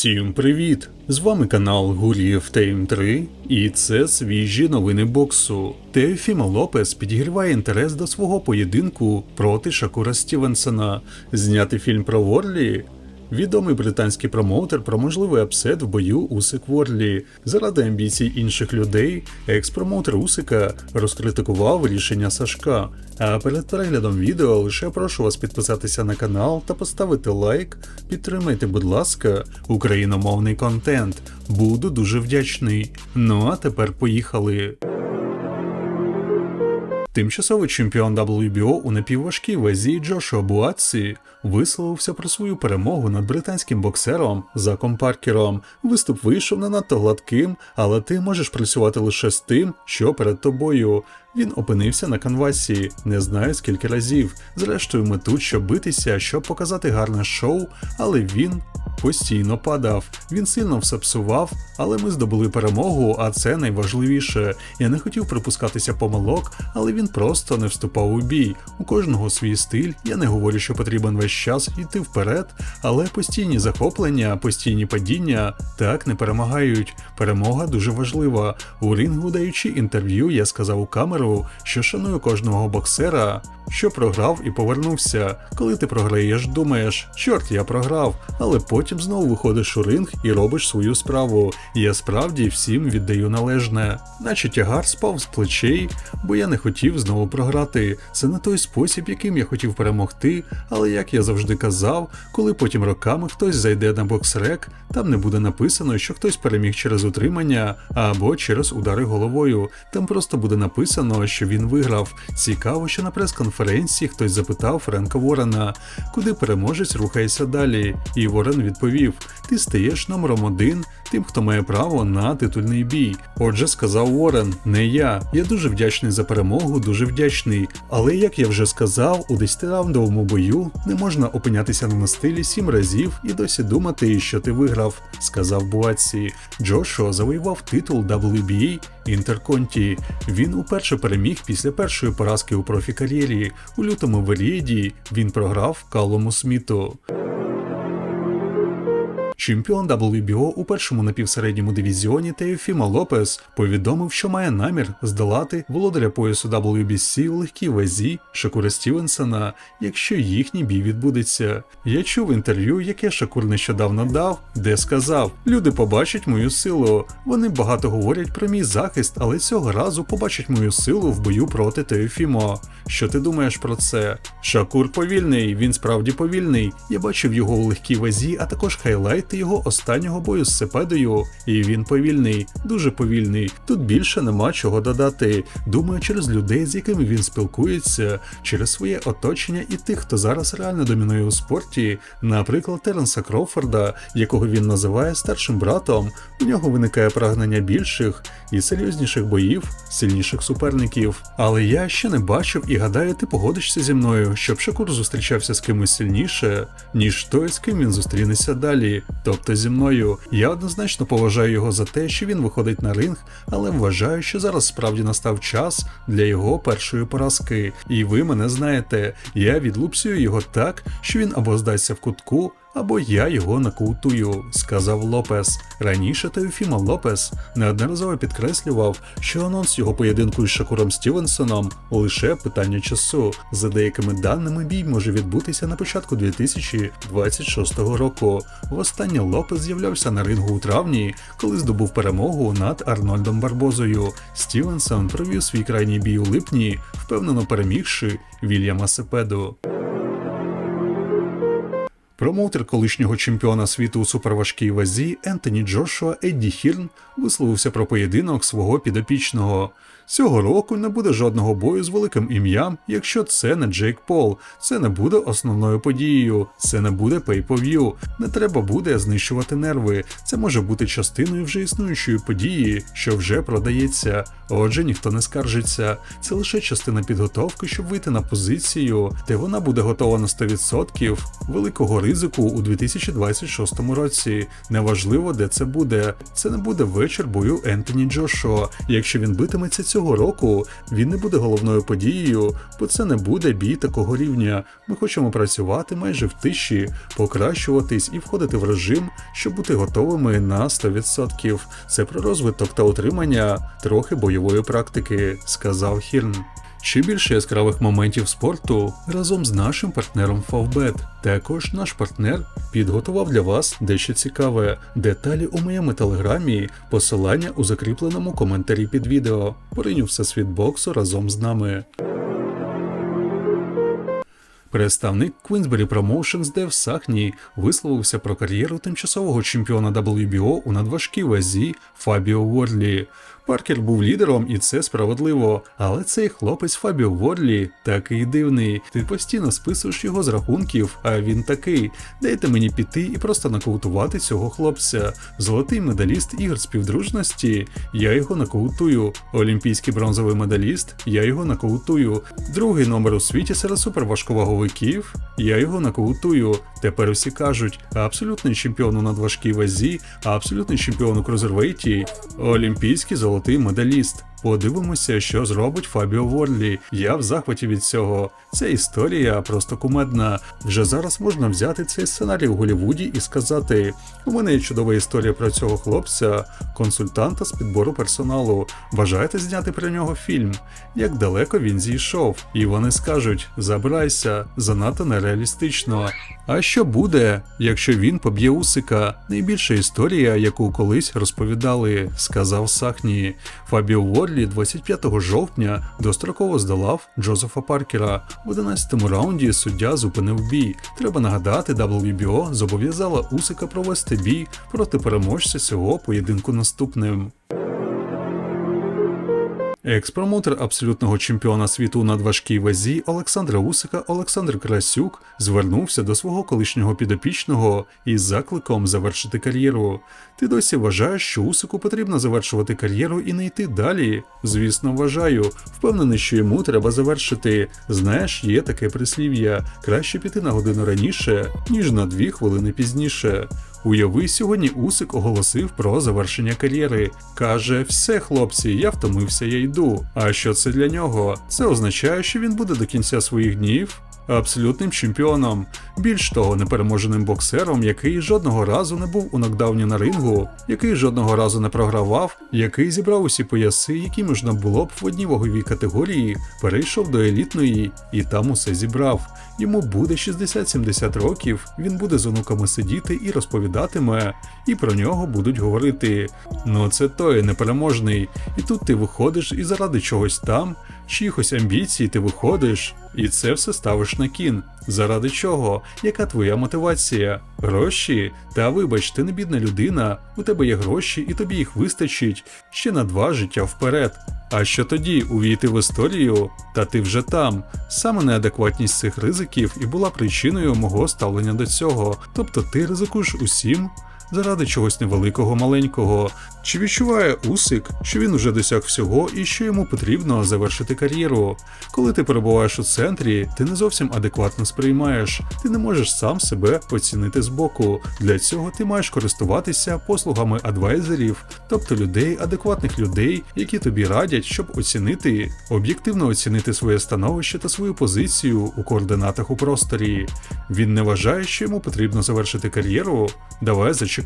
Всім привіт! З вами канал Гур'єв Тейм 3 і це свіжі новини боксу. Теофіма Лопес підігріває інтерес до свого поєдинку проти Шакура Стівенсона. Зняти фільм про Ворлі. Відомий британський промоутер про можливий апсет в бою Усик Ворлі. Заради амбіцій інших людей, екс-промоутер Усика розкритикував рішення Сашка. А перед переглядом відео лише прошу вас підписатися на канал та поставити лайк. Підтримайте, будь ласка, україномовний контент. Буду дуже вдячний. Ну а тепер поїхали. Тимчасовий чемпіон WBO у напівважкій вазі Джошуа Буатсі висловився про свою перемогу над британським боксером Заком Паркером. Виступ вийшов не надто гладким, але ти можеш працювати лише з тим, що перед тобою. Він опинився на канвасі, не знаю скільки разів. Зрештою, ми тут, щоб битися, щоб показати гарне шоу, але він постійно падав. Він сильно все псував, але ми здобули перемогу, а це найважливіше. Я не хотів припускатися помилок, але він просто не вступав у бій. У кожного свій стиль. Я не говорю, що потрібен весь час йти вперед, але постійні захоплення, постійні падіння так не перемагають. Перемога дуже важлива. У рингу, даючи інтерв'ю, я сказав у камеру, що шаную кожного боксера, що програв і повернувся. Коли ти програєш, думаєш, чорт, я програв, але потім знову виходиш у ринг і робиш свою справу. Я справді всім віддаю належне. Наче тягар спав з плечей, бо я не хотів знову програти. Це не той спосіб, яким я хотів перемогти, але як я завжди казав, коли потім роками хтось зайде на боксрек, там не буде написано, що хтось переміг через утримання або через удари головою. Там просто буде написано, що він виграв. Цікаво, що на прес-конференції хтось запитав Френка Ворена, куди переможець рухається далі. І Ворен відповів: Ти стаєш номером один, тим, хто має право на титульний бій. Отже, сказав Ворен, не я. Я дуже вдячний за перемогу, дуже вдячний. Але як я вже сказав, у 10-раундовому бою не можна опинятися на настилі сім разів і досі думати, що ти виграв, сказав Буаці. Джошуа завоював титул WBA Інтерконті. Він уперше переміг після першої поразки у профі-кар'єрі. У лютому в Елієді він програв Калому Сміту. Чемпіон WBO у першому напівсередньому дивізіоні Теофімо Лопес повідомив, що має намір здолати володаря поясу WBC у легкій вазі Шакура Стівенсона, якщо їхній бій відбудеться. Я чув інтерв'ю, яке Шакур нещодавно дав, де сказав: Люди побачать мою силу. Вони багато говорять про мій захист, але цього разу побачать мою силу в бою проти Теофімо. Що ти думаєш про це? Шакур повільний, він справді повільний. Я бачив його у легкій вазі, а також хайлайти його останнього бою з Сепедою. І він повільний, дуже повільний. Тут більше нема чого додати. Думаю, через людей, з якими він спілкується, через своє оточення і тих, хто зараз реально домінує у спорті, наприклад, Теренса Кроуфорда, якого він називає старшим братом, у нього виникає прагнення більших і серйозніших боїв, сильніших суперників. Але я ще не бачив і гадаю, ти погодишся зі мною, щоб Шакур зустрічався з кимось сильніше, ніж той, з ким він зустрінеться далі. Тобто зі мною. Я однозначно поважаю його за те, що він виходить на ринг, але вважаю, що зараз справді настав час для його першої поразки. І ви мене знаєте, я відлупсюю його так, що він або здасться в кутку. Або я його накутую, сказав Лопес. Раніше Теофіма Лопес неодноразово підкреслював, що анонс його поєдинку із Шакуром Стівенсоном лише питання часу. За деякими даними, бій може відбутися на початку 2026 року. Востаннє Лопес з'являвся на рингу у травні, коли здобув перемогу над Арнольдом Барбозою. Стівенсон провів свій крайній бій у липні, впевнено перемігши Вільяма Сепеду. Промоутер колишнього чемпіона світу у суперважкій вазі Ентоні Джошуа Едді Хірн висловився про поєдинок свого підопічного. Цього року не буде жодного бою з великим ім'ям, якщо це не Джейк Пол. Це не буде основною подією, це не буде pay-per-view. Не треба буде знищувати нерви. Це може бути частиною вже існуючої події, що вже продається. Отже, ніхто не скаржиться. Це лише частина підготовки, щоб вийти на позицію, де вона буде готова на 100% великого ринку ризику у 2026 році. Неважливо, де це буде. Це не буде вечір бою Ентоні Джошуа. Якщо він битиметься цього року, він не буде головною подією, бо це не буде бій такого рівня. Ми хочемо працювати майже в тиші, покращуватись і входити в режим, щоб бути готовими на 100%. Це про розвиток та утримання трохи бойової практики, сказав Хірн. Ще більше яскравих моментів спорту разом з нашим партнером Favbet. Також наш партнер підготував для вас дещо цікаве. Деталі у моєму телеграмі, посилання у закріпленому коментарі під відео. Пориню всесвіт боксу разом з нами. Представник Queensberry Promotions Дев Сахні висловився про кар'єру тимчасового чемпіона WBO у надважкій вазі Фабіо Ворлі. Паркер був лідером, і це справедливо. Але цей хлопець Фабіо Ворлі такий дивний. Ти постійно списуєш його з рахунків, а він такий. Дайте мені піти і просто нокаутувати цього хлопця. Золотий медаліст ігор співдружності. Я його нокаутую. Олімпійський бронзовий медаліст. Я його нокаутую. Другий номер у світі серед суперважковаговиків. Я його нокаутую. Тепер всі кажуть, абсолютний чемпіон у надважкій вазі, абсолютний чемпіон у крузервейті, олімпійський золотий медаліст. Подивимося, що зробить Фабіо Ворлі. Я в захваті від цього. Ця історія просто кумедна. Вже зараз можна взяти цей сценарій в Голлівуді і сказати: у мене є чудова історія про цього хлопця, консультанта з підбору персоналу. Бажаєте зняти про нього фільм? Як далеко він зійшов? І вони скажуть: забирайся, занадто нереалістично. А що буде, якщо він поб'є Усика? Найбільша історія, яку колись розповідали, сказав Сахні. Фабіо Ворлі 25 жовтня достроково здолав Джозефа Паркера. В 11-му раунді суддя зупинив бій. Треба нагадати, WBO зобов'язала Усика провести бій проти переможця цього поєдинку наступним. Екс-промоутер абсолютного чемпіона світу на важкій вазі Олександра Усика Олександр Красюк звернувся до свого колишнього підопічного із закликом завершити кар'єру. Ти досі вважаєш, що Усику потрібно завершувати кар'єру і не йти далі? Звісно, вважаю. Впевнений, що йому треба завершити. Знаєш, є таке прислів'я: краще піти на годину раніше, ніж на дві хвилини пізніше. Уяви, сьогодні Усик оголосив про завершення кар'єри. Каже: все, хлопці, я втомився, я йду. А що це для нього? Це означає, що він буде до кінця своїх днів абсолютним чемпіоном. Більш того, непереможеним боксером, який жодного разу не був у нокдауні на рингу, який жодного разу не програвав, який зібрав усі пояси, які можна було б в одній ваговій категорії, перейшов до елітної і там усе зібрав. Йому буде 60-70 років, він буде з онуками сидіти і розповідатиме, і про нього будуть говорити. Ну це той непереможний. І тут ти виходиш і заради чогось там, чиїхось амбіцій ти виходиш, і це все ставиш на кін. Заради чого? Яка твоя мотивація? Гроші? Та вибач, ти не бідна людина, у тебе є гроші, і тобі їх вистачить ще на два життя вперед. А що тоді увійти в історію? Та ти вже там. Саме неадекватність цих ризиків і була причиною мого ставлення до цього. Тобто ти ризикуєш усім заради чогось невеликого маленького. Чи відчуває Усик, що він уже досяг всього і що йому потрібно завершити кар'єру? Коли ти перебуваєш у центрі, ти не зовсім адекватно сприймаєш, ти не можеш сам себе оцінити збоку. Для цього ти маєш користуватися послугами адвайзерів, тобто людей, адекватних людей, які тобі радять, щоб оцінити, об'єктивно оцінити своє становище та свою позицію у координатах у просторі. Він не вважає, що йому потрібно завершити кар'єру. Давай зачекаємо.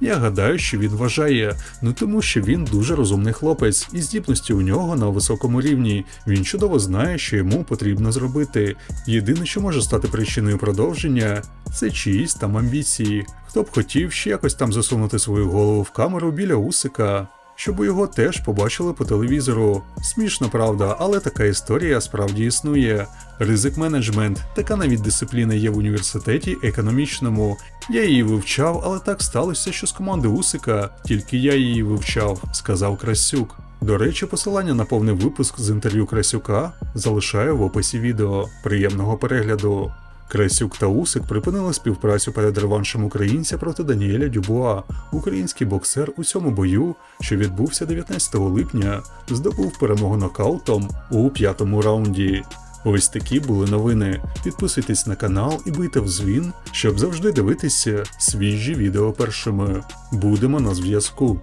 Я гадаю, що він вважає. Ну тому що він дуже розумний хлопець, і здібності у нього на високому рівні. Він чудово знає, що йому потрібно зробити. Єдине, що може стати причиною продовження, це чиїсь там амбіції. Хто б хотів ще якось там засунути свою голову в камеру біля Усика. Щоб його теж побачили по телевізору. Смішно, правда, але така історія справді існує. Ризик менеджмент, така навіть дисципліна є в університеті економічному. Я її вивчав, але так сталося, що з команди Усика тільки я її вивчав, сказав Красюк. До речі, посилання на повний випуск з інтерв'ю Красюка залишаю в описі відео. Приємного перегляду. Красюк та Усик припинили співпрацю перед реваншем українця проти Даніеля Дюбуа. Український боксер у цьому бою, що відбувся 19 липня, здобув перемогу нокаутом у п'ятому раунді. Ось такі були новини. Підписуйтесь на канал і бийте в дзвін, щоб завжди дивитися свіжі відео першими. Будемо на зв'язку.